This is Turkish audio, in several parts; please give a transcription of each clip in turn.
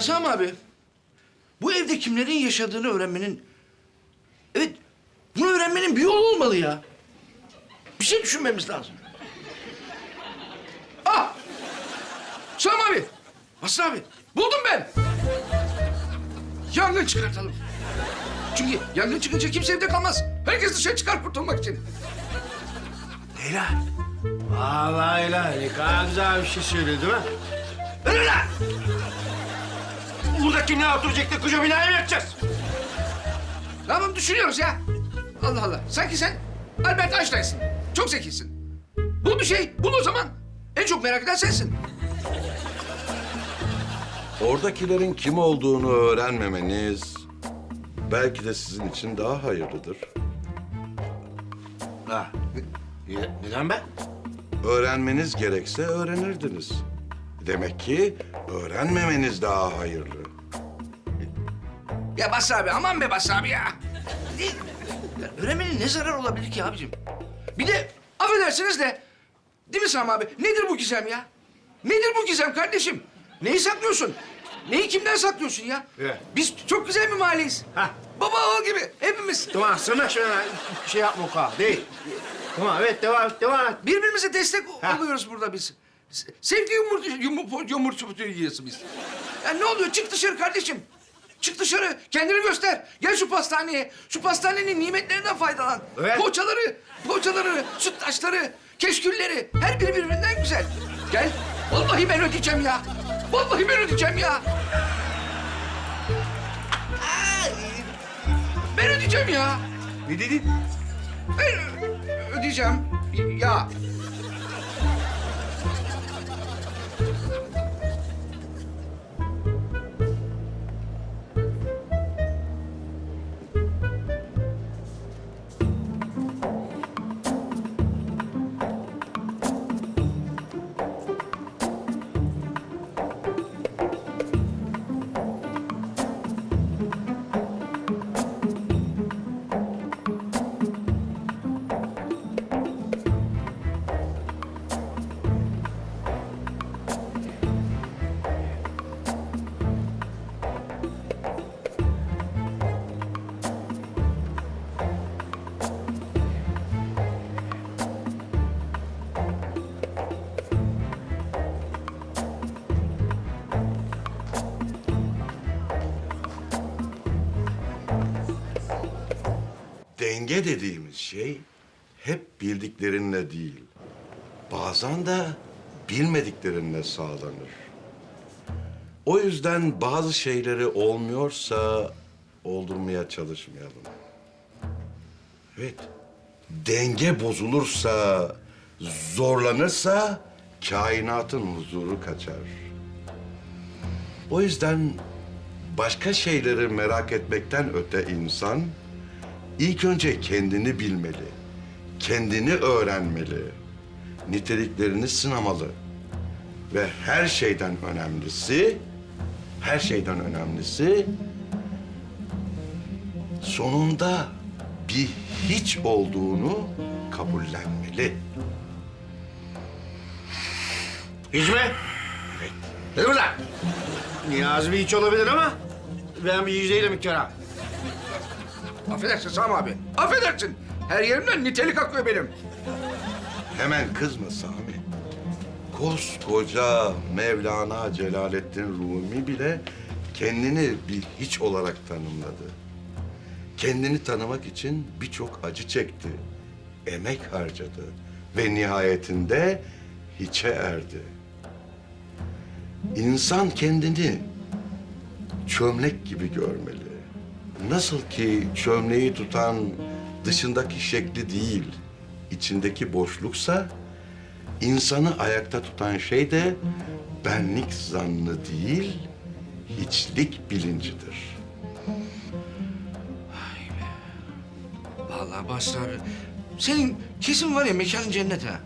Sami abi, bu evde kimlerin yaşadığını öğrenmenin... Evet, bunu öğrenmenin bir yolu olmalı ya. Bir şey düşünmemiz lazım. Ah! Sami abi, Basri abi, buldum ben. Yangın çıkartalım. Çünkü yangın çıkınca kimse evde kalmaz. Herkes dışarı çıkar kurtulmak için. Leyla. Vallahi Leyla ne kadar güzel bir şey söyledi değil mi? Öyle lan! Burada kimler oturacak da koca binayı mı yakacağız? Tamam düşünüyoruz ya. Allah Allah. Sanki sen Albert Einstein'sın. Çok zekisin. Bul bir şey. Bul o zaman. En çok merak eden sensin. Oradakilerin kim olduğunu öğrenmemeniz belki de sizin için daha hayırlıdır. Ha. Ne- neden ben? Öğrenmeniz gerekse öğrenirdiniz. Demek ki öğrenmemeniz daha hayırlı. Ya Basri abi aman be Basri abi ya. Değil. Ya öğrenmenin ne zarar olabilir ki abicim? Bir de affedersiniz de değil mi Sami abi? Nedir bu gizem ya? Nedir bu gizem kardeşim? Neyi saklıyorsun? Neyi kimden saklıyorsun ya? Evet. Biz çok güzel bir mahalleyiz. Hah. Baba oğul gibi hepimiz. Tamam sırnaşma lan. Şey yapma o kadar. Değil. Tamam evet devam et devam et. Birbirimize destek Ha. oluyoruz burada biz. Se- Sevgi yumurtu, yumurtu, yumurtu yiyorsun biz. Ya ne oluyor? Çık dışarı kardeşim. Çık dışarı. Kendini göster. Gel şu pastaneye. Şu pastanenin nimetlerinden faydalan. Evet. Poğaçaları, poğaçaları, sütlaçları, keşkülleri. Her biri birbirinden güzel. Gel. Vallahi ben ödeyeceğim ya. Vallahi ben ödeyeceğim ya. Ay. Ben ödeyeceğim ya. Ne dedin? Ben ö- ödeyeceğim. Ya. Denge dediğimiz şey hep bildiklerinle değil, bazen de bilmediklerinle sağlanır. O yüzden bazı şeyleri olmuyorsa oldurmaya çalışmayalım. Evet, denge bozulursa, zorlanırsa kainatın huzuru kaçar. O yüzden başka şeyleri merak etmekten öte insan İlk önce kendini bilmeli, kendini öğrenmeli, niteliklerini sınamalı. Ve her şeyden önemlisi, her şeyden önemlisi sonunda bir hiç olduğunu kabullenmeli. Hiç mi? Evet. Ne bu lan? Niyazi bir hiç olabilir ama ben bir yüzdeyle kere. Affedersin Sami abi. Affedersin. Her yerimden nitelik akıyor benim. Hemen kızma Sami. Koskoca Mevlana Celaleddin Rumi bile kendini bir hiç olarak tanımladı. Kendini tanımak için birçok acı çekti, emek harcadı ve nihayetinde hiçe erdi. İnsan kendini çömlek gibi görmeli. Nasıl ki çömleği tutan dışındaki şekli değil, içindeki boşluksa, insanı ayakta tutan şey de benlik zannı değil, hiçlik bilincidir. Vallahi Basri abi. Senin kesin var ya mekanın cennet ha.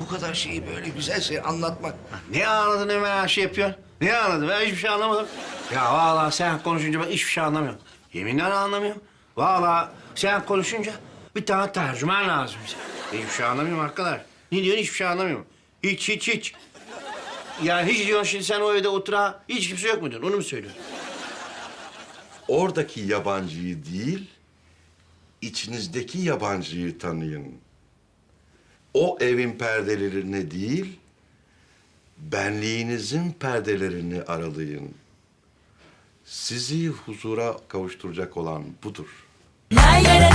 Bu kadar şeyi böyle güzel şey anlatmak. Ne anladın hemen her şey yapıyorsun? Ne anladın? Ben hiçbir şey anlamadım. Ya vallahi sen konuşunca ben hiçbir şey anlamıyorum. Yeminle anlamıyorum. Vallahi sen konuşunca bir tane tercüman lazım bize. Hiçbir şey anlamıyorum arkadaş. Ne diyorsun hiçbir şey anlamıyorum. Hiç hiç hiç. Yani hiç diyorsun şimdi sen o evde otura hiç kimse yok mu diyorsun? Onu mu söylüyorsun? Oradaki yabancıyı değil, içinizdeki yabancıyı tanıyın. O evin perdelerini değil, benliğinizin perdelerini aralayın. Sizi huzura kavuşturacak olan budur. Lay lay